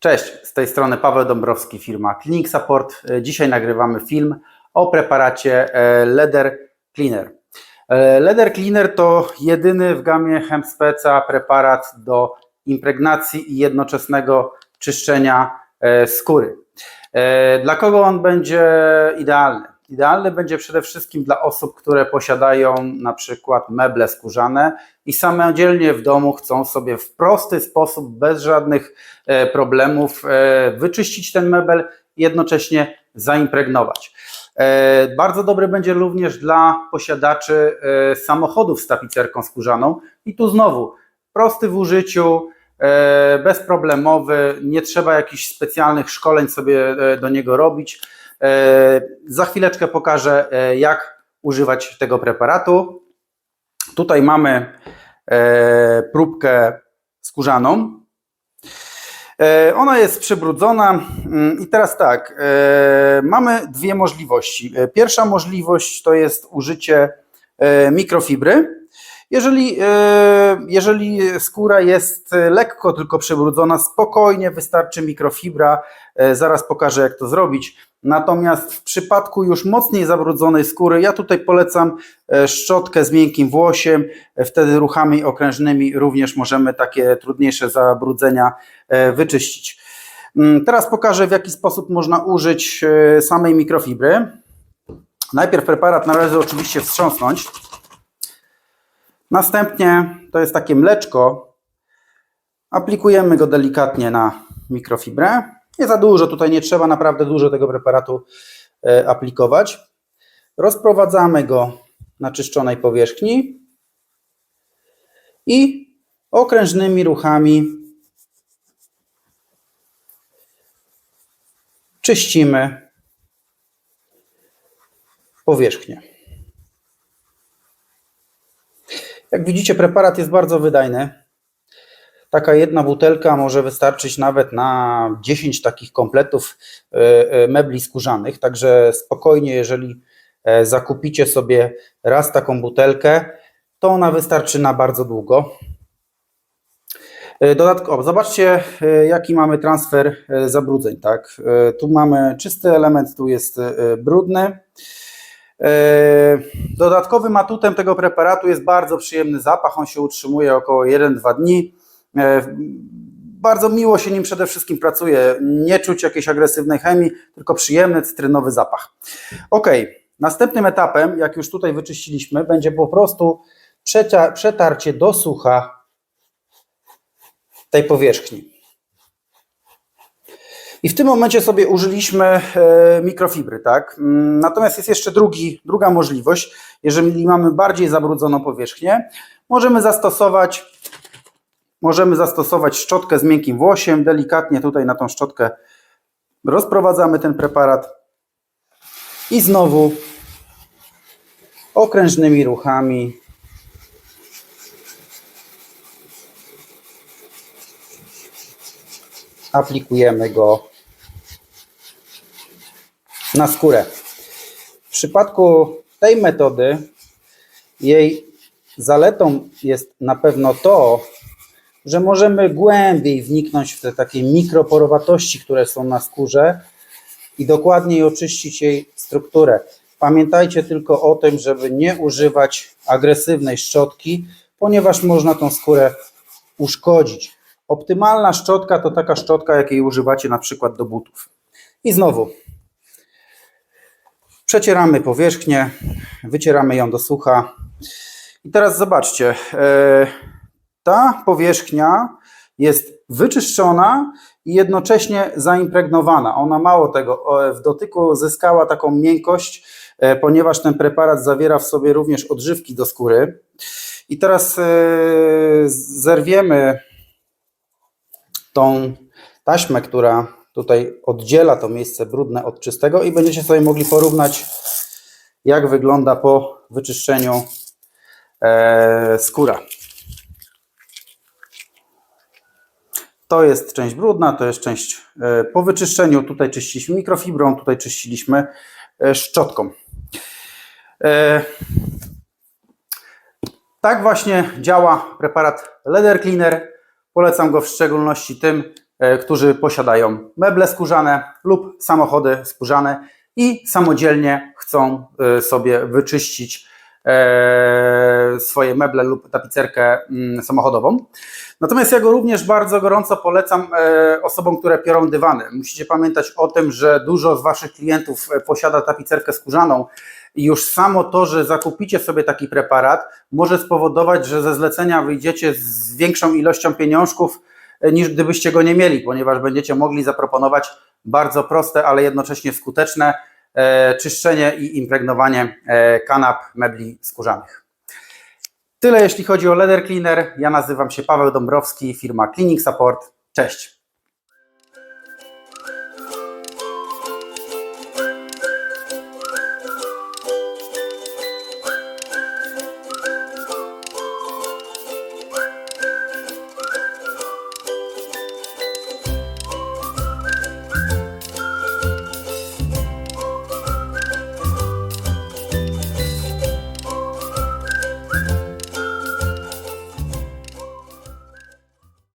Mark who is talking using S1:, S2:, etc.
S1: Cześć, z tej strony Paweł Dąbrowski, firma Clinic Support. E, Dzisiaj nagrywamy film o preparacie e, Leather Cleaner. E, Leather Cleaner to jedyny w gamie Hempspeca preparat do impregnacji i jednoczesnego czyszczenia skóry. Dla kogo on będzie idealny? Idealny będzie przede wszystkim dla osób, które posiadają na przykład meble skórzane i samodzielnie w domu chcą sobie w prosty sposób, bez żadnych e, problemów, e, wyczyścić ten mebel i jednocześnie zaimpregnować. E, Bardzo dobry będzie również dla posiadaczy samochodów z tapicerką skórzaną i tu znowu prosty w użyciu, bezproblemowy, nie trzeba jakichś specjalnych szkoleń sobie do niego robić. E, Za chwileczkę pokażę, e, jak używać tego preparatu. Tutaj mamy e, próbkę skórzaną. Ona jest przybrudzona mm, i teraz tak, mamy dwie możliwości. Pierwsza możliwość to jest użycie mikrofibry. Jeżeli, jeżeli skóra jest lekko tylko przybrudzona, spokojnie wystarczy mikrofibra. Zaraz pokażę, jak to zrobić. Natomiast w przypadku już mocniej zabrudzonej skóry, ja tutaj polecam e, szczotkę z miękkim włosiem. E, Wtedy ruchami okrężnymi również możemy takie trudniejsze zabrudzenia e, wyczyścić. Mm, Teraz pokażę, w jaki sposób można użyć samej mikrofibry. Najpierw preparat należy oczywiście wstrząsnąć. Następnie to jest takie mleczko. Aplikujemy go delikatnie na mikrofibrę. Nie za dużo, tutaj nie trzeba naprawdę dużo tego preparatu e, aplikować. Rozprowadzamy go na czyszczonej powierzchni i okrężnymi ruchami czyścimy powierzchnię. Jak widzicie, preparat jest bardzo wydajny. Taka jedna butelka może wystarczyć nawet na 10 takich kompletów e, e, mebli skórzanych. Także spokojnie, jeżeli e, zakupicie sobie raz taką butelkę, to ona wystarczy na bardzo długo. Dodatkowo, zobaczcie, jaki mamy transfer zabrudzeń. Tak? Tu mamy czysty element, tu jest brudny. Dodatkowym atutem tego preparatu jest bardzo przyjemny zapach. On się utrzymuje około 1-2 dni. E, Bardzo miło się nim przede wszystkim pracuje. Nie czuć jakiejś agresywnej chemii, tylko przyjemny cytrynowy zapach. Ok, następnym etapem, jak już tutaj wyczyściliśmy, będzie po prostu przetarcie do sucha tej powierzchni. I w tym momencie sobie użyliśmy e, mikrofibry, tak? Mm, Natomiast jest jeszcze drugi, druga możliwość. Jeżeli mamy bardziej zabrudzoną powierzchnię, możemy zastosować, możemy zastosować szczotkę z miękkim włosiem. Delikatnie tutaj na tą szczotkę rozprowadzamy ten preparat i znowu okrężnymi ruchami aplikujemy go na skórę. W przypadku tej metody jej zaletą jest na pewno to, że możemy głębiej wniknąć w te takie mikroporowatości, które są na skórze i dokładniej oczyścić jej strukturę. Pamiętajcie tylko o tym, żeby nie używać agresywnej szczotki, ponieważ można tą skórę uszkodzić. Optymalna szczotka to taka szczotka, jakiej używacie na przykład do butów. I znowu przecieramy powierzchnię, wycieramy ją do sucha. I teraz zobaczcie, e, ta powierzchnia jest wyczyszczona i jednocześnie zaimpregnowana. Ona mało tego, o, w dotyku zyskała taką miękkość, e, ponieważ ten preparat zawiera w sobie również odżywki do skóry. I teraz e, zerwiemy tą taśmę, która tutaj oddziela to miejsce brudne od czystego i będziecie sobie mogli porównać, jak wygląda po wyczyszczeniu e, skóra. To jest część brudna, to jest część e, po wyczyszczeniu. Tutaj czyściliśmy mikrofibrą, tutaj czyściliśmy e, szczotką. E, Tak właśnie działa preparat Leather Cleaner. Polecam go w szczególności tym, którzy posiadają meble skórzane lub samochody skórzane i samodzielnie chcą sobie wyczyścić swoje meble lub tapicerkę mm, samochodową. Natomiast ja go również bardzo gorąco polecam e, osobom, które piorą dywany. Musicie pamiętać o tym, że dużo z Waszych klientów e, posiada tapicerkę skórzaną i już samo to, że zakupicie sobie taki preparat, może spowodować, że ze zlecenia wyjdziecie z większą ilością pieniążków e, niż gdybyście go nie mieli, ponieważ będziecie mogli zaproponować bardzo proste, ale jednocześnie skuteczne e, czyszczenie i impregnowanie e, kanap mebli skórzanych. Tyle jeśli chodzi o Leather Cleaner. Ja nazywam się Paweł Dąbrowski, firma Cleaning Support. Cześć.